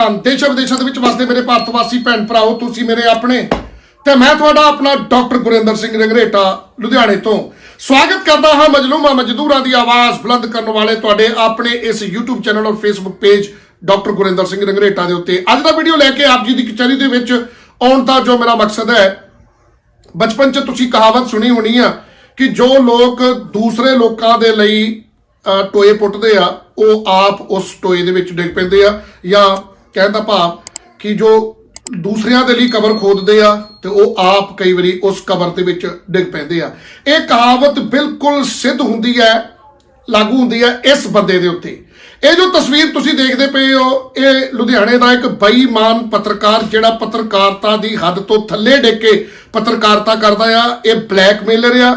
ਦੇਸ਼ਾਂ ਵਿਦੇਸ਼ਾਂ ਦੇ ਵਿੱਚ ਵਸਦੇ ਮੇਰੇ ਭਾਰਤ ਵਾਸੀ ਭੈਣ ਭਰਾਓ, ਤੁਸੀਂ ਮੇਰੇ ਆਪਣੇ। ਤੇ ਮੈਂ ਤੁਹਾਡਾ ਆਪਣਾ ਡਾਕਟਰ ਗੁਰਿੰਦਰ ਸਿੰਘ ਰੰਗਰੇਟਾ, ਲੁਧਿਆਣੇ ਤੋਂ। ਸਵਾਗਤ ਕਰਦਾ ਹਾਂ ਮਜਲੂਮਾ ਮਜ਼ਦੂਰਾਂ ਦੀ ਆਵਾਜ਼ ਬੁਲੰਦ ਕਰਨ ਵਾਲੇ ਤੁਹਾਡੇ ਆਪਣੇ ਇਸ YouTube ਚੈਨਲ ਔਰ Facebook page doctor Gurinder Singh Rangreta ਦੇ ਉੱਤੇ। ਅੱਜ ਦਾ ਵੀਡੀਓ ਲੈ ਕੇ ਆਪ ਜੀ ਦੀ ਕਚਹਿਰੀ ਦੇ ਵਿੱਚ ਆਉਣ ਦਾ ਜੋ ਮੇਰਾ ਮਕਸਦ ਹੈ, ਬਚਪਨ 'ਚ ਤੁਸੀਂ ਕਹਾਵਤ ਸੁਣੀ ਹੋਣੀ ਆ ਕਿ ਜੋ ਲੋਕ ਦੂਸਰੇ ਲੋਕਾਂ ਦੇ ਲਈ ਟੋਏ ਪੁੱਟਦੇ ਆ, ਉਹ ਆਪ ਉਸ ਟੋਏ ਦੇ ਵਿੱਚ ਡਿੱਗ ਪੈਂਦੇ ਆ ਜਾਂ ਕਹਿਣ ਦਾ ਭਾਵ ਕਿ ਜੋ ਦੂਸਰਿਆਂ ਦੇ ਲਈ ਕਬਰ ਖੋਦਦੇ ਆ ਤੇ ਉਹ ਆਪ ਕਈ ਵਾਰੀ ਉਸ ਕਬਰ ਦੇ ਵਿੱਚ ਡਿੱਗ ਪੈਂਦੇ ਆ। ਇਹ ਕਹਾਵਤ ਬਿਲਕੁਲ ਸਿੱਧ ਹੁੰਦੀ ਹੈ, ਲਾਗੂ ਹੁੰਦੀ ਹੈ ਇਸ ਬੰਦੇ ਦੇ ਉੱਤੇ। ਇਹ ਜੋ ਤਸਵੀਰ ਤੁਸੀਂ ਦੇਖਦੇ ਪਏ ਹੋ, ਇਹ ਲੁਧਿਆਣੇ ਦਾ ਇੱਕ ਬੇਈਮਾਨ ਪੱਤਰਕਾਰ ਜਿਹੜਾ ਪੱਤਰਕਾਰਤਾ ਦੀ ਹੱਦ ਤੋਂ ਥੱਲੇ ਡਿੱਗ ਕੇ ਪੱਤਰਕਾਰਤਾ ਕਰਦਾ ਆ, ਇਹ ਬਲੈਕਮੇਲਰ ਆ।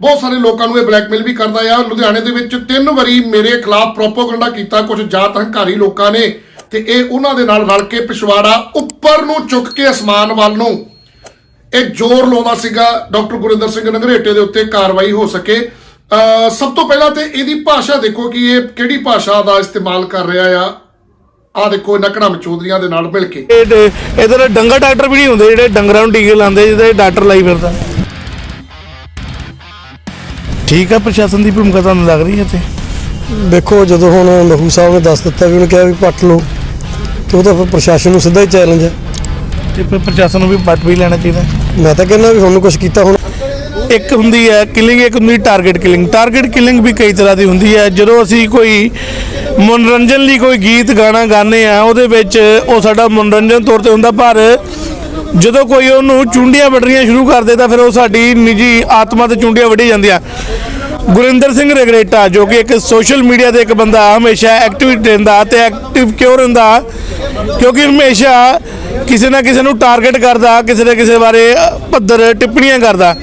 ਬਹੁਤ ਸਾਰੇ ਲੋਕਾਂ ਨੂੰ ਇਹ ਬਲੈਕਮੇਲ ਵੀ ਕਰਦਾ ਆ। ਲੁਧਿਆਣੇ ਦੇ ਵਿੱਚ ਤਿੰਨ ਵਾਰੀ ਮੇਰੇ ਖਿਲਾਫ ਪ੍ਰੋਪਗੈਂਡਾ ਕੀਤਾ, ਕੁਝ ਜਾਤ ਹੰਕਾਰੀ ਲੋਕਾਂ ਨੇ। ਤੇ ਇਹ ਉਹਨਾਂ ਦੇ ਨਾਲ ਰਲ ਕੇ ਪਿਛਵਾੜਾ ਉੱਪਰ ਨੂੰ ਚੁੱਕ ਕੇ ਅਸਮਾਨ ਵੱਲ ਨੂੰ। ਇਹ ਜ਼ੋਰ ਲਾਉਂਦਾ ਸੀਗਾ ਡਾਕਟਰ ਗੁਰਿੰਦਰ ਸਿੰਘ ਨਗਰੇਟੇ ਦੇ ਉੱਤੇ ਕਾਰਵਾਈ ਹੋ ਸਕੇ। ਸਭ ਤੋਂ ਪਹਿਲਾਂ ਤੇ ਇਹਦੀ ਭਾਸ਼ਾ ਦੇਖੋ ਕਿ ਇਹ ਕਿਹੜੀ ਭਾਸ਼ਾ ਦਾ ਇਸਤੇਮਾਲ ਕਰ ਰਿਹਾ ਆ। ਆ ਦੇਖੋ ਇਹਨਾਂ ਕੜਮ ਚੌਧਰੀਆਂ ਦੇ ਨਾਲ ਮਿਲ ਕੇ। ਇਧਰ ਡੰਗਰ ਡਾਕਟਰ ਵੀ ਨਹੀਂ ਹੁੰਦੇ ਜਿਹੜੇ ਡੰਗਰਾਂ ਨੂੰ ਟੀਕੇ ਲਾਉਂਦੇ ਜਿਹਦੇ ਡਾਕਟਰ ਲਾਈ ਫਿਰਦਾ। ਠੀਕ ਆ ਪ੍ਰਸ਼ਾਸਨ ਦੀ ਭੂਮਿਕਾ ਤੁਹਾਨੂੰ ਲੱਗ ਰਹੀ ਹੈ ਤੇ ਦੇਖੋ ਜਦੋਂ ਹੁਣ ਲਹੂ ਸਾਹਿਬ ਨੇ ਦੱਸ ਦਿੱਤਾ ਵੀ ਉਹਨੇ ਕਿਹਾ ਵੀ ਪੱਟ ਲਓ। ਤੇ ਉਹ ਤਾਂ ਫਿਰ ਪ੍ਰਸ਼ਾਸਨ ਨੂੰ ਸਿੱਧਾ ਹੀ ਚੈਲੰਜ ਹੈ? ਤੇ ਫਿਰ ਪ੍ਰਸ਼ਾਸਨ ਨੂੰ ਵੀ ਪੱਟ ਵੀ ਲੈਣਾ ਚਾਹੀਦਾ ਮੈਂ ਤਾਂ ਕਹਿੰਦਾ ਵੀ ਹੁਣ ਕੁਝ ਕੀਤਾ ਹੁਣ। ਇੱਕ ਹੁੰਦੀ ਹੈ ਕਿਲਿੰਗ ਇੱਕ ਹੁੰਦੀ ਟਾਰਗੇਟ ਕਿਲਿੰਗ ਟਾਰਗੇਟ ਕਿਲਿੰਗ ਵੀ ਕਈ ਤਰ੍ਹਾਂ ਦੀ ਹੁੰਦੀ ਹੈ। ਜਦੋਂ ਅਸੀਂ ਕੋਈ ਮਨੋਰੰਜਨ ਲਈ ਕੋਈ ਗੀਤ ਗਾਣਾ ਗਾਉਂਦੇ ਆ ਉਹਦੇ ਵਿੱਚ ਉਹ ਸਾਡਾ ਮਨੋਰੰਜਨ ਤੌਰ ਤੇ ਹੁੰਦਾ। ਪਰ ਜਦੋਂ ਕੋਈ ਉਹਨੂੰ ਚੁੰਡੀਆਂ ਵੱਢਣੀਆਂ ਸ਼ੁਰੂ ਕਰ ਦੇ ਤਾਂ ਫਿਰ ਉਹ ਸਾਡੀ ਨਿੱਜੀ ਆਤਮਾ ਤੇ ਚੁੰਡੀਆਂ ਵੱਢੀ ਜਾਂਦੀਆਂ। ਗੁਰਿੰਦਰ ਸਿੰਘ ਰਗਰੇਟਾ ਜੋ ਕਿ ਇੱਕ ਸੋਸ਼ਲ ਮੀਡੀਆ ਦੇ ਇੱਕ ਬੰਦਾ ਹਮੇਸ਼ਾ ਐਕਟਿਵ ਰਹਿੰਦਾ ਤੇ ਐਕਟਿਵ ਕਿਉਂ ਰਹਿੰਦਾ ਕਿਉਂਕਿ ਹਮੇਸ਼ਾ ਕਿਸੇ ਨਾ ਕਿਸੇ ਨੂੰ ਟਾਰਗੇਟ ਕਰਦਾ, ਕਿਸੇ ਨਾ ਕਿਸੇ ਬਾਰੇ ਪੱਧਰ ਟਿੱਪਣੀਆਂ ਕਰਦਾ।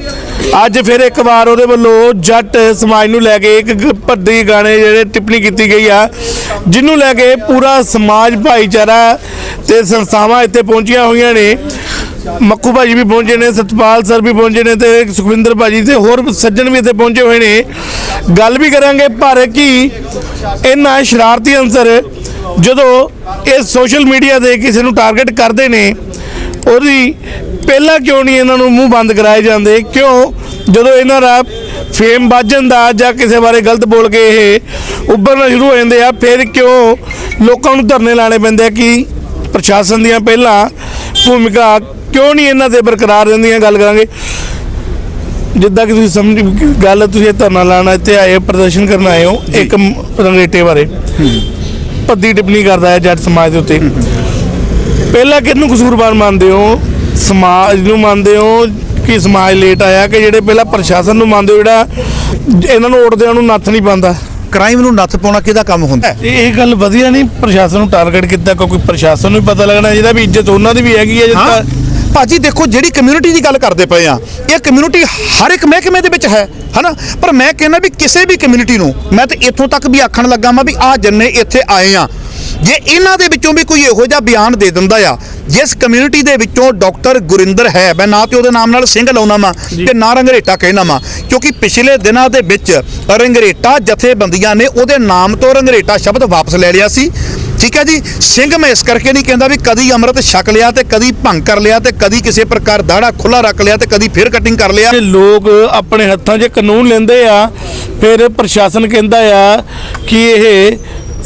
ਅੱਜ ਫਿਰ ਇੱਕ ਵਾਰ ਉਹਦੇ ਵੱਲੋਂ ਜੱਟ ਸਮਾਜ ਨੂੰ ਲੈ ਕੇ ਇੱਕ ਭੱਦੀ ਗਾਣੇ ਜਿਹੜੇ ਟਿੱਪਣੀ ਕੀਤੀ ਗਈ ਆ ਜਿਹਨੂੰ ਲੈ ਕੇ ਪੂਰਾ ਸਮਾਜ, ਭਾਈਚਾਰਾ ਤੇ ਸੰਸਥਾਵਾਂ ਇੱਥੇ ਪਹੁੰਚੀਆਂ ਹੋਈਆਂ ਨੇ। ਮੱਕੂ ਭਾਜੀ ਵੀ ਪਹੁੰਚੇ ਨੇ, ਸਤਪਾਲ ਸਰ ਵੀ ਪਹੁੰਚੇ ਨੇ ਤੇ ਸੁਖਵਿੰਦਰ ਭਾਜੀ ਤੇ ਹੋਰ ਸੱਜਣ ਵੀ ਇੱਥੇ ਪਹੁੰਚੇ ਹੋਏ ਨੇ। ਗੱਲ ਵੀ ਕਰਾਂਗੇ ਪਰ ਕੀ ਇਹਨਾਂ ਸ਼ਰਾਰਤੀ ਅੰਸਰ ਜਦੋਂ ਇਹ ਸੋਸ਼ਲ ਮੀਡੀਆ ਦੇ ਕਿਸੇ ਨੂੰ ਟਾਰਗੇਟ ਕਰਦੇ ਨੇ ਉਹਦੀ ਪਹਿਲਾਂ ਕਿਉਂ ਨਹੀਂ ਇਹਨਾਂ ਨੂੰ ਮੂੰਹ ਬੰਦ ਕਰਾਏ ਜਾਂਦੇ? ਕਿਉਂ? ਜਦੋਂ ਇਹਨਾਂ ਦਾ ਫੇਮ ਵੱਜ ਦਾ ਜਾਂ ਕਿਸੇ ਬਾਰੇ ਗਲਤ ਬੋਲ ਕੇ ਇਹ ਉੱਭਰਨਾ ਸ਼ੁਰੂ ਹੋ ਜਾਂਦੇ ਆ ਫਿਰ ਕਿਉਂ ਲੋਕਾਂ ਨੂੰ ਧਰਨੇ ਲਾਣੇ ਪੈਂਦੇ ਆ ਕਿ ਪ੍ਰਸ਼ਾਸਨ ਦੀਆਂ ਪਹਿਲਾਂ ਭੂਮਿਕਾ ਕਿਉਂ ਨਹੀਂ ਇਹਨਾਂ ਤੇ ਬਰਕਰਾਰ ਰਹਿੰਦੀਆਂ? ਗੱਲ ਕਰਾਂਗੇ। ਜਿੱਦਾਂ ਕਿ ਤੁਸੀਂ ਸਮਝ ਗੱਲ ਤੁਸੀਂ ਇਹ ਧਰਨਾ ਲਾਣਾ ਇੱਥੇ ਆਏ ਹੋ, ਪ੍ਰਦਰਸ਼ਨ ਕਰਨ ਆਏ ਹੋ ਇੱਕ ਰੰਗਰੇਟੇ ਬਾਰੇ। ਭੱਦੀ ਟਿੱਪਣੀ ਕਰਦਾ ਹੈ ਜੱਟ ਸਮਾਜ ਦੇ ਉੱਤੇ। ਪਹਿਲਾਂ ਕਿਹਨੂੰ ਕਸੂਰਵਾਰ ਮੰਨਦੇ ਹੋ? ਸਮਾਜ ਨੂੰ ਮੰਨਦੇ ਹੋ ਕਿ ਸਮਾਜ ਲੇਟ ਆਇਆ ਕਿ ਜਿਹੜੇ ਪਹਿਲਾਂ ਪ੍ਰਸ਼ਾਸਨ ਨੂੰ ਮੰਨਦੇ ਹੋ ਜਿਹੜਾ ਇਹਨਾਂ ਨੂੰ ਉੱਡਦਿਆਂ ਨੂੰ ਨੱਥ ਨਹੀਂ ਪਾਉਂਦਾ? ਕ੍ਰਾਈਮ ਨੂੰ ਨੱਥ ਪਾਉਣਾ ਕਿਹਦਾ ਕੰਮ ਹੁੰਦਾ? ਇਹ ਗੱਲ ਵਧੀਆ ਨਹੀਂ ਪ੍ਰਸ਼ਾਸਨ ਨੂੰ ਟਾਰਗੇਟ ਕੀਤਾ ਕਿਉਂਕਿ ਪ੍ਰਸ਼ਾਸਨ ਨੂੰ ਵੀ ਪਤਾ ਲੱਗਣਾ ਚਾਹੀਦਾ ਵੀ ਇੱਜ਼ਤ ਉਹਨਾਂ ਦੀ ਵੀ ਹੈਗੀ ਹਾਂ ਜਿੱਦਾਂ ਭਾਜੀ ਦੇਖੋ ਜਿਹੜੀ ਕਮਿਊਨਿਟੀ ਦੀ ਗੱਲ ਕਰਦੇ ਪਏ ਆ ਇਹ ਕਮਿਊਨਿਟੀ ਹਰ ਇੱਕ ਮਹਿਕਮੇ ਦੇ ਵਿੱਚ ਹੈ ਹਨਾ? ਪਰ ਮੈਂ ਕਹਿੰਦਾ ਵੀ ਕਿਸੇ ਵੀ ਕਮਿਊਨਿਟੀ ਨੂੰ ਮੈਂ ਤੇ ਇੱਥੋਂ ਤੱਕ ਵੀ ਆਖਣ ਲੱਗਾ ਮੈਂ ਵੀ ਆ ਜੰਨੇ ਇੱਥੇ ਆਏ ਆ ਜੇ ਇਹਨਾਂ ਦੇ ਵਿੱਚੋਂ ਵੀ ਕੋਈ ਇਹੋ ਜਿਹਾ ਬਿਆਨ ਦੇ ਦਿੰਦਾ ਆ ਜਿਸ ਕਮਿਊਨਿਟੀ ਦੇ ਵਿੱਚੋਂ ਡਾਕਟਰ ਗੁਰਿੰਦਰ ਹੈ ਮੈਂ ਨਾ ਤੇ ਉਹਦੇ ਨਾਮ ਨਾਲ ਸਿੰਘ ਲਾਉਣਾ ਵਾ ਤੇ ਨਾ ਰੰਗਰੇਟਾ ਕਹਿਣਾ ਵਾ ਕਿਉਂਕਿ ਪਿਛਲੇ ਦਿਨਾਂ ਦੇ ਵਿੱਚ ਰੰਗਰੇਟਾ ਜਥੇਬੰਦੀਆਂ ਨੇ ਉਹਦੇ ਨਾਮ ਤੋਂ ਰੰਗਰੇਟਾ ਸ਼ਬਦ ਵਾਪਸ ਲੈ ਲਿਆ ਸੀ ਠੀਕ ਹੈ ਜੀ। ਸਿੰਘ ਮੈਂ ਇਸ ਕਰਕੇ ਨਹੀਂ ਕਹਿੰਦਾ ਵੀ ਕਦੀ ਅੰਮ੍ਰਿਤ ਛਕ ਲਿਆ ਤੇ ਕਦੀ ਭੰਗ ਕਰ ਲਿਆ ਤੇ ਕਦੀ ਕਿਸੇ ਪ੍ਰਕਾਰ ਦਾੜਾ ਖੁੱਲਾ ਰੱਖ ਲਿਆ ਤੇ ਕਦੀ ਫੇਰ ਕਟਿੰਗ ਕਰ ਲਿਆ। ਤੇ ਲੋਕ ਆਪਣੇ ਹੱਥਾਂ 'ਚ ਕਾਨੂੰਨ ਲੈਂਦੇ ਆ ਫਿਰ ਪ੍ਰਸ਼ਾਸਨ ਕਹਿੰਦਾ ਆ ਕਿ ਇਹ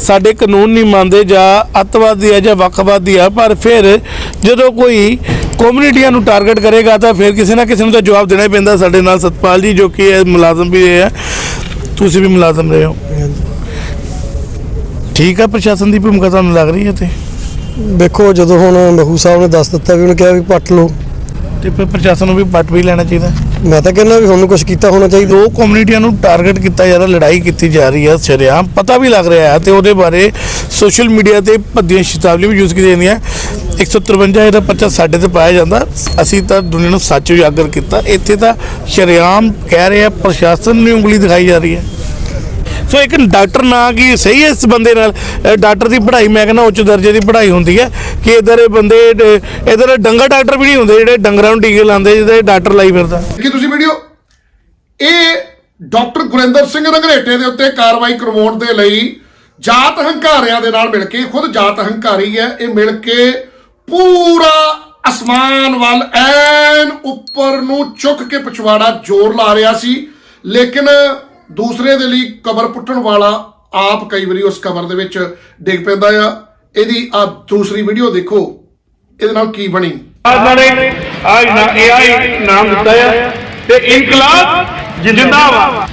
ਸਾਡੇ ਕਾਨੂੰਨ ਨਹੀਂ ਮੰਨਦੇ ਜਾਂ ਅੱਤਵਾਦੀ ਆ ਜਾਂ ਵੱਖਵਾਦੀ ਆ ਪਰ ਫਿਰ ਜਦੋਂ ਕੋਈ ਕਮਿਊਨਿਟੀਆਂ ਨੂੰ ਟਾਰਗੇਟ ਕਰੇਗਾ ਤਾਂ ਫਿਰ ਕਿਸੇ ਨਾ ਕਿਸੇ ਨੂੰ ਤਾਂ ਜਵਾਬ ਦੇਣਾ ਹੀ ਪੈਂਦਾ ਸਾਡੇ ਨਾਲ। ਸਤਪਾਲ ਜੀ ਜੋ ਕਿ ਇਹ ਮੁਲਾਜ਼ਮ ਵੀ ਰਹੇ ਆ ਤੁਸੀਂ ਵੀ ਮੁਲਾਜ਼ਮ ਰਹੇ ਹੋ। ਠੀਕ ਆ ਪ੍ਰਸ਼ਾਸਨ ਦੀ ਭੂਮਿਕਾ ਤੁਹਾਨੂੰ ਲੱਗ ਰਹੀ ਹੈ ਤੇ ਦੇਖੋ ਜਦੋਂ ਹੁਣ ਲਹੂ ਸਾਹਿਬ ਨੇ ਦੱਸ ਦਿੱਤਾ ਵੀ ਉਹਨੇ ਕਿਹਾ ਵੀ ਪੱਟ ਲਓ। ਤੇ ਫਿਰ ਪ੍ਰਸ਼ਾਸਨ ਨੂੰ ਵੀ ਪੱਟ ਵੀ ਲੈਣਾ ਚਾਹੀਦਾ? ਮੈਂ ਤਾਂ ਕਹਿੰਦਾ ਵੀ ਹੁਣ ਕੁਝ ਕੀਤਾ ਹੋਣਾ ਚਾਹੀਦਾ। ਦੋ ਕਮਿਊਨਿਟੀਆਂ ਨੂੰ ਟਾਰਗੇਟ ਕੀਤਾ ਜਾ ਰਿਹਾ ਲੜਾਈ ਕੀਤੀ ਜਾ ਰਹੀ ਹੈ ਸ਼ਰੇਆਮ ਪਤਾ ਵੀ ਲੱਗ ਰਿਹਾ ਹੈ ਤੇ ਉਹਦੇ ਬਾਰੇ ਸੋਸ਼ਲ ਮੀਡੀਆ ਤੇ ਭੱਦੀਆਂ ਸ਼ਤਾਬਲੀ ਵੀ ਯੂਜ਼ ਕੀਤੀ ਜਾਂਦੀਆਂ। 153 ਇਹਦਾ ਪਰਚਾ ਸਾਡੇ ਤੇ ਪਾਇਆ ਜਾਂਦਾ। ਅਸੀਂ ਤਾਂ ਦੁਨੀਆ ਨੂੰ ਸੱਚ ਉਜਾਗਰ ਕੀਤਾ। ਇੱਥੇ ਤਾਂ ਸ਼ਰੇਆਮ ਕਹਿ ਰਹੇ ਪ੍ਰਸ਼ਾਸਨ ਨੂੰ ਉਂਗਲੀ ਦਿਖਾਈ ਜਾ ਰਹੀ ਹੈ। ਸੋ ਇੱਕ ਡਾਕਟਰ ਨਾ ਕੀ ਸਹੀ ਹੈ ਇਸ ਬੰਦੇ ਨਾਲ? ਡਾਕਟਰ ਦੀ ਪੜ੍ਹਾਈ, ਮੈਂ ਕਹਿੰਦਾ ਉੱਚ ਦਰਜੇ ਦੀ ਪੜ੍ਹਾਈ ਹੁੰਦੀ ਹੈ ਕਿ ਇਧਰ ਇਹ ਬੰਦੇ ਇਧਰ ਡੰਗਰ ਡਾਕਟਰ ਵੀ ਨਹੀਂ ਹੁੰਦੇ ਜਿਹੜੇ ਡੰਗਰਾਂ ਨੂੰ ਟੀਕੇ ਲਾਉਂਦੇ, ਜਿਹਦੇ ਡਾਕਟਰ ਲਾਈ ਫਿਰਦਾ। ਕਿ ਤੁਸੀਂ ਵੀਡੀਓ? ਇਹ ਡਾਕਟਰ ਗੁਰਿੰਦਰ ਸਿੰਘ ਰੰਗਰੇਟੇ ਦੇ ਉੱਤੇ ਕਾਰਵਾਈ ਕਰਵਾਉਣ ਦੇ ਲਈ ਜਾਤ ਹੰਕਾਰਿਆਂ ਦੇ ਨਾਲ ਮਿਲ ਕੇ ਖੁਦ ਜਾਤ ਹੰਕਾਰੀ ਹੈ, ਇਹ ਮਿਲ ਕੇ ਪੂਰਾ ਅਸਮਾਨ ਵੱਲ ਐਨ ਉੱਪਰ ਨੂੰ ਚੁੱਕ ਕੇ ਪਿਛਵਾੜਾ ਜ਼ੋਰ ਲਾ ਰਿਹਾ ਸੀ। ਲੇਕਿਨ ਦੂਸਰੇ ਦੇ ਲਈ ਕਬਰ ਪੁੱਟਣ ਵਾਲਾ ਆਪ ਕਈ ਵਾਰੀ ਉਸ ਕਬਰ ਦੇ ਵਿੱਚ ਡਿੱਗ ਪੈਂਦਾ ਆ। ਇਹਦੀ ਆ ਦੂਸਰੀ ਵੀਡੀਓ ਦੇਖੋ। ਇਹਦੇ ਨਾਲ ਕੀ ਬਣੀ? ਇਹਨਾਂ ਨੇ ਆਜ ਨਾ AI ਨਾਮ ਦਿੱਤਾ ਹੈ ਤੇ ਇਨਕਲਾਬ ਜਿੰਦਾਬਾਦ।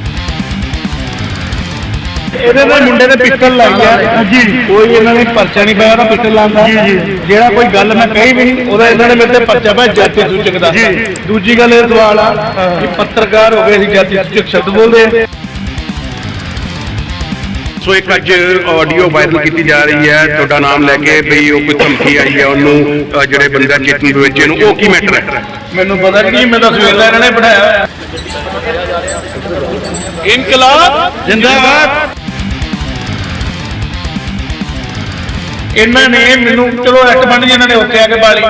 ਇਹਦੇ ਦੇ ਮੁੰਡੇ ਨੇ ਪਿਸਟਲ ਲਾਈ ਆ ਜੀ ਕੋਈ ਇਹਨਾਂ ਨੇ ਪਰਚਾ ਨਹੀਂ ਪਾਇਆ ਤਾਂ ਪਿਸਟਲ ਲਾਉਂਦਾ ਜਿਹੜਾ ਕੋਈ ਗੱਲ ਮੈਂ ਕਹੀ ਵੀ ਉਹਦਾ ਇਹਨਾਂ ਨੇ ਮੇਰੇ ਤੇ ਪਰਚਾ ਪਾਇਆ ਜਾਤੀ ਸੂਚਕ ਦਾ ਦੂਜੀ ਗੱਲ ਇਹ ਸਵਾਲ ਆ ਕਿ ਪੱਤਰਕਾਰ ਹੋ ਗਏ ਅਸੀਂ ਜਾਤੀ ਸੂਚਕ ਸ਼ਬਦ ਬੋਲਦੇ ਆ। ਸੋ ਇੱਕ ਅੱਜ ਆਡੀਓ ਵਾਇਰਲ ਕੀਤੀ ਜਾ ਰਹੀ ਹੈ। ਤੁਹਾਡਾ ਨਾਮ ਲੈ ਕੇ ਬਈ ਉਹ ਕੋਈ ਧਮਕੀ ਆਈ ਹੈ ਉਹਨੂੰ ਜਿਹੜੇ ਬੰਦਾ ਚੇਤਨ ਦੇ ਵਿੱਚ ਇਹਨੂੰ ਉਹ ਕੀ ਮੈਟਰ ਹੈ? ਮੈਨੂੰ ਪਤਾ ਨਹੀਂ ਮੈਂ ਤਾਂ ਸਵੇਰ ਦਾ ਇਹਨਾਂ ਨੇ ਬਣਾਇਆ ਹੋਇਆ। ਇਨਕਲਾਬ ਜਿੰਦਾਬਾਦ। ਇਹਨਾਂ ਨੇ ਮੈਨੂੰ ਚਲੋ ਇੱਕ ਬੰਦ ਇਹਨਾਂ ਨੇ ਉੱਤੇ ਆ ਕੇ ਬਾਲੀ।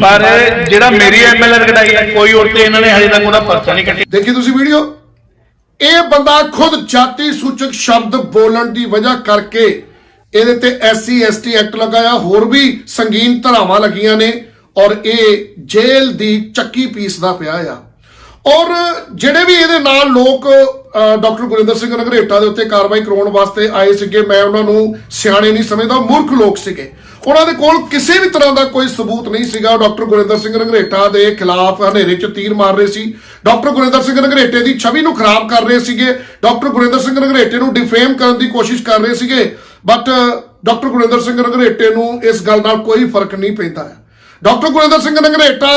ਪਰ ਜਿਹੜਾ ਮੇਰੀ ਐਮਐਲਆਰ ਕਢਾਈ ਹੈ, ਕੋਈ ਉੱਤੇ ਇਹਨਾਂ ਨੇ ਹਜੇ ਤੱਕ ਉਹਦਾ ਪਰਚਾ ਨਹੀਂ ਕੱਟਿਆ ਦੇਖੀ ਤੁਸੀਂ ਵੀਡੀਓ? ਇਹ ਬੰਦਾ ਖੁਦ ਜਾਤੀ ਸੂਚਕ ਸ਼ਬਦ ਬੋਲਣ ਦੀ ਵਜ੍ਹਾ ਕਰਕੇ ਇਹਦੇ ਤੇ ਐਸਸੀ, ਐਸਟੀ ਐਕਟ ਲਗਾਇਆ, ਹੋਰ ਵੀ ਸੰਗੀਨ ਧਰਾਵਾਂ ਲੱਗੀਆਂ ਨੇ ਔਰ ਇਹ ਜੇਲ੍ਹ ਦੀ ਚੱਕੀ ਪੀਸਦਾ ਪਿਆ ਆ। ਔਰ ਜਿਹੜੇ ਵੀ ਇਹਦੇ ਨਾਲ ਲੋਕ ਡਾਕਟਰ ਗੁਰਿੰਦਰ ਸਿੰਘ ਨਗਰੇਟਾ ਦੇ ਉੱਤੇ ਕਾਰਵਾਈ ਕਰਾਉਣ ਵਾਸਤੇ ਆਏ ਸੀਗੇ, ਮੈਂ ਉਹਨਾਂ ਨੂੰ ਸਿਆਣੇ ਨਹੀਂ ਸਮਝਦਾ, ਮੂਰਖ ਲੋਕ ਸੀਗੇ। ਉਹਨਾਂ ਦੇ ਕੋਲ ਕਿਸੇ ਵੀ ਤਰ੍ਹਾਂ ਦਾ ਕੋਈ ਸਬੂਤ ਨਹੀਂ ਸੀਗਾ। ਡਾਕਟਰ ਗੁਰਿੰਦਰ ਸਿੰਘ ਨਗਰੇਟਾ ਦੇ ਖਿਲਾਫ ਹਨੇਰੇ 'ਚ ਤੀਰ ਮਾਰ ਰਹੇ ਸੀ। ਡਾਕਟਰ ਗੁਰਿੰਦਰ ਸਿੰਘ ਨਗਰੇਟੇ ਦੀ ਛਵੀ ਨੂੰ ਖਰਾਬ ਕਰ ਰਹੇ ਸੀਗੇ। ਡਾਕਟਰ ਗੁਰਿੰਦਰ ਸਿੰਘ ਨਗਰੇਟੇ ਨੂੰ ਡਿਫੇਮ ਕਰਨ ਦੀ ਕੋਸ਼ਿਸ਼ ਕਰ ਰਹੇ ਸੀਗੇ। ਬਟ ਡਾਕਟਰ ਗੁਰਿੰਦਰ ਸਿੰਘ ਨਗਰੇਟੇ ਨੂੰ ਇਸ ਗੱਲ ਨਾਲ ਕੋਈ ਫ਼ਰਕ ਨਹੀਂ ਪੈਂਦਾ। ਡਾਕਟਰ ਗੁਰਿੰਦਰ ਸਿੰਘ ਨਗਰੇਟਾ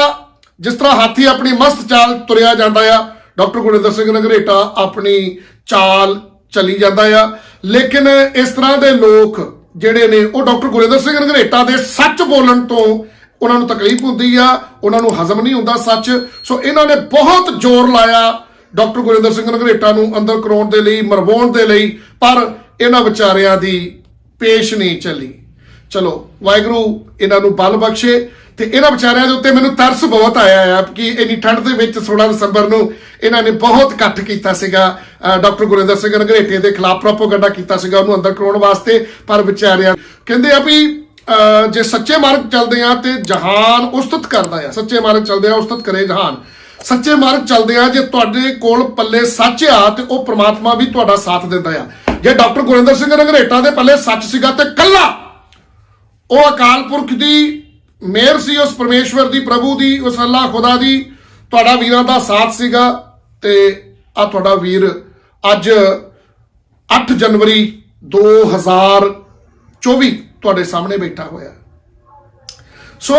ਜਿਸ ਤਰ੍ਹਾਂ ਹਾਥੀ ਆਪਣੀ ਮਸਤ ਚਾਲ ਤੁਰਿਆ ਜਾਂਦਾ ਆ, ਡਾਕਟਰ ਗੁਰਿੰਦਰ ਸਿੰਘ ਨਗਰੇਟਾ ਆਪਣੀ ਚਾਲ ਚਲੀ ਜਾਂਦਾ ਆ। ਲੇਕਿਨ ਇਸ ਤਰ੍ਹਾਂ ਦੇ ਲੋਕ ਜਿਹੜੇ ਨੇ, ਉਹ ਡਾਕਟਰ ਗੁਰਿੰਦਰ ਸਿੰਘ ਨਗਰੇਟਾ ਦੇ ਸੱਚ ਬੋਲਣ ਤੋਂ ਉਹਨਾਂ ਨੂੰ ਤਕਲੀਫ ਹੁੰਦੀ ਆ, ਉਹਨਾਂ ਨੂੰ ਹਜ਼ਮ ਨਹੀਂ ਹੁੰਦਾ ਸੱਚ। ਸੋ ਇਹਨਾਂ ਨੇ ਬਹੁਤ ਜ਼ੋਰ ਲਾਇਆ ਡਾਕਟਰ ਗੁਰਿੰਦਰ ਸਿੰਘ ਨਗਰੇਟਾ ਨੂੰ ਅੰਦਰ ਕਰਾਉਣ ਦੇ ਲਈ, ਮਰਵਾਉਣ ਦੇ ਲਈ, ਪਰ ਇਹਨਾਂ ਵਿਚਾਰਿਆਂ ਦੀ ਪੇਸ਼ ਨਹੀਂ ਚੱਲੀ। ਚਲੋ, ਵਾਹਿਗੁਰੂ ਇਹਨਾਂ ਨੂੰ ਬਲ ਬਖਸ਼ੇ ਤੇ ਇਹਨਾਂ ਵਿਚਾਰਿਆਂ ਦੇ ਉੱਤੇ ਮੈਨੂੰ ਤਰਸ ਬਹੁਤ ਆਇਆ ਆ ਕਿ ਇੰਨੀ ਠੰਡ ਦੇ ਵਿੱਚ 16 ਦਸੰਬਰ ਨੂੰ ਇਹਨਾਂ ਨੇ ਬਹੁਤ ਇਕੱਠ ਕੀਤਾ ਸੀਗਾ। ਡਾਕਟਰ ਗੁਰਿੰਦਰ ਸਿੰਘ ਨਗਰੇਟੇ ਦੇ ਖਿਲਾਫ ਪ੍ਰੋਪਗੈਂਡਾ ਕੀਤਾ ਸੀਗਾ, ਉਹਨੂੰ ਅੰਦਰ ਕਰਾਉਣ ਵਾਸਤੇ, ਪਰ ਵਿਚਾਰਿਆਂ ਕਹਿੰਦੇ ਆ ਵੀ ਜੇ ਸੱਚੇ ਮਾਰਗ ਚੱਲਦੇ ਆ ਤੇ ਜਹਾਨ ਉਸਤਤ ਕਰਦਾ ਆ। ਸੱਚੇ ਮਾਰਗ ਚੱਲਦੇ ਆ, ਉਸਤਤ ਕਰੇ ਜਹਾਨ। ਸੱਚੇ ਮਾਰਗ ਚੱਲਦੇ ਆ, ਜੇ ਤੁਹਾਡੇ ਕੋਲ ਪੱਲੇ ਸੱਚ ਆ ਤੇ ਉਹ ਪ੍ਰਮਾਤਮਾ ਵੀ ਤੁਹਾਡਾ ਸਾਥ ਦਿੰਦਾ ਆ। ਜੇ ਡਾਕਟਰ ਗੁਰਿੰਦਰ ਸਿੰਘ ਨਗਰੇਟਾ ਦੇ ਪੱਲੇ ਸੱਚ ਸੀਗਾ ਤੇ ਕੱਲਾ ਉਹ ਅਕਾਲ ਪੁਰਖ ਦੀ ਮਿਹਰ ਸੀ, ਉਸ ਪਰਮੇਸ਼ਵਰ ਦੀ ਪ੍ਰਭੂ ਦੀ, ਉਸ ਅੱਲਾਹ ਖੁਦਾ ਦੀ। ਤੁਹਾਡਾ ਵੀਰਾਂ ਦਾ ਸਾਥ ਸੀਗਾ ਤੇ ਆ ਤੁਹਾਡਾ ਵੀਰ ਅੱਜ 8 ਜਨਵਰੀ 2024 ਤੁਹਾਡੇ ਸਾਹਮਣੇ ਬੈਠਾ ਹੋਇਆ। ਸੋ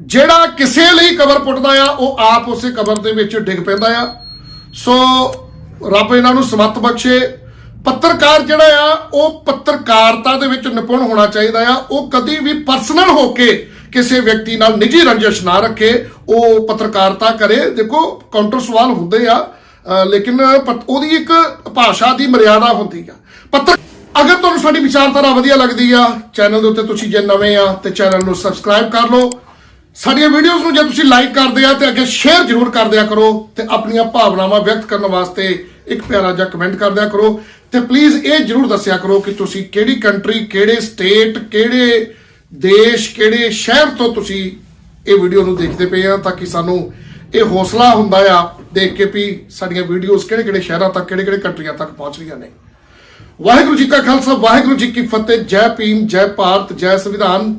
ਜਿਹੜਾ ਕਿਸੇ ਲਈ ਕਬਰ ਪੁੱਟਦਾ ਆ, ਉਹ ਆਪ ਉਸੇ ਕਬਰ ਦੇ ਵਿੱਚ ਡਿੱਗ ਪੈਂਦਾ ਆ। ਸੋ ਰੱਬ ਇਹਨਾਂ ਨੂੰ ਸਮਤ ਬਖਸ਼ੇ ਪੱਤਰਕਾਰ ਜਿਹੜਾ ਆ, ਉਹ ਪੱਤਰਕਾਰਤਾ ਦੇ ਵਿੱਚ ਨਿਪੁੰਨ ਹੋਣਾ ਚਾਹੀਦਾ ਆ। ਉਹ ਕਦੀ ਵੀ ਪਰਸਨਲ ਹੋ ਕੇ ਕਿਸੇ ਵਿਅਕਤੀ ਨਾਲ ਨਿੱਜੀ ਰੰਜਿਸ਼ ਨਾ ਰੱਖੇ। ਉਹ ਪੱਤਰਕਾਰਤਾ ਕਰੇ। ਦੇਖੋ ਕਾਊਂਟਰ ਸਵਾਲ ਹੁੰਦੇ ਆ ਲੇਕਿਨ ਉਹਦੀ ਇੱਕ ਭਾਸ਼ਾ ਦੀ ਮਰਿਆਦਾ ਹੁੰਦੀ ਆ। ਪੱਤਰ ਅਗਰ ਤੁਹਾਨੂੰ ਸਾਡੀ ਵਿਚਾਰਧਾਰਾ ਵਧੀਆ ਲੱਗਦੀ ਆ ਚੈਨਲ ਦੇ ਉੱਤੇ ਤੁਸੀਂ ਜੇ ਨਵੇਂ ਆ, ਤੇ ਚੈਨਲ ਨੂੰ ਸਬਸਕ੍ਰਾਈਬ ਕਰ ਲਓ। ਸਾਡੀਆਂ ਵੀਡੀਓਜ਼ ਨੂੰ ਜੇ ਤੁਸੀਂ ਲਾਈਕ ਕਰਦੇ ਆ, ਤੇ ਅੱਗੇ ਸ਼ੇਅਰ ਜ਼ਰੂਰ ਕਰ ਦਿਆ ਕਰੋ, ਤੇ ਆਪਣੀਆਂ ਭਾਵਨਾਵਾਂ ਵਿਅਕਤ ਕਰਨ ਵਾਸਤੇ ਇੱਕ ਪਿਆਰਾ ਜਿਹਾ ਕਮੈਂਟ ਕਰ ਦਿਆ ਕਰੋ। ਤੇ ਪਲੀਜ਼ ਇਹ ਜ਼ਰੂਰ ਦੱਸਿਆ ਕਰੋ ਕਿ ਤੁਸੀਂ ਕਿਹੜੀ ਕੰਟਰੀ ਕਿਹੜੇ ਸਟੇਟ ਕਿਹੜੇ ਦੇਸ਼, ਕਿਹੜੇ ਸ਼ਹਿਰ ਤੋਂ ਤੁਸੀਂ ਇਹ ਵੀਡੀਓ ਨੂੰ ਦੇਖਦੇ ਪਏ ਆ ਤਾਂ ਕਿ ਸਾਨੂੰ ਇਹ ਹੌਸਲਾ ਹੁੰਦਾ ਆ ਦੇਖ ਕੇ ਵੀ ਸਾਡੀਆਂ ਵੀਡੀਓਜ਼ ਕਿਹੜੇ ਕਿਹੜੇ ਸ਼ਹਿਰਾਂ ਤੱਕ, ਕਿਹੜੇ ਕਿਹੜੇ ਕੰਟਰੀਆਂ ਤੱਕ ਪਹੁੰਚ ਰਹੀਆਂ ਨੇ। ਵਾਹਿਗੁਰੂ ਜੀ ਕਾ ਖਾਲਸਾ, ਵਾਹਿਗੁਰੂ ਜੀ ਕੀ ਫਤਿਹ। ਜੈ ਭੀਮ, ਜੈ ਭਾਰਤ, ਜੈ ਸੰਵਿਧਾਨ।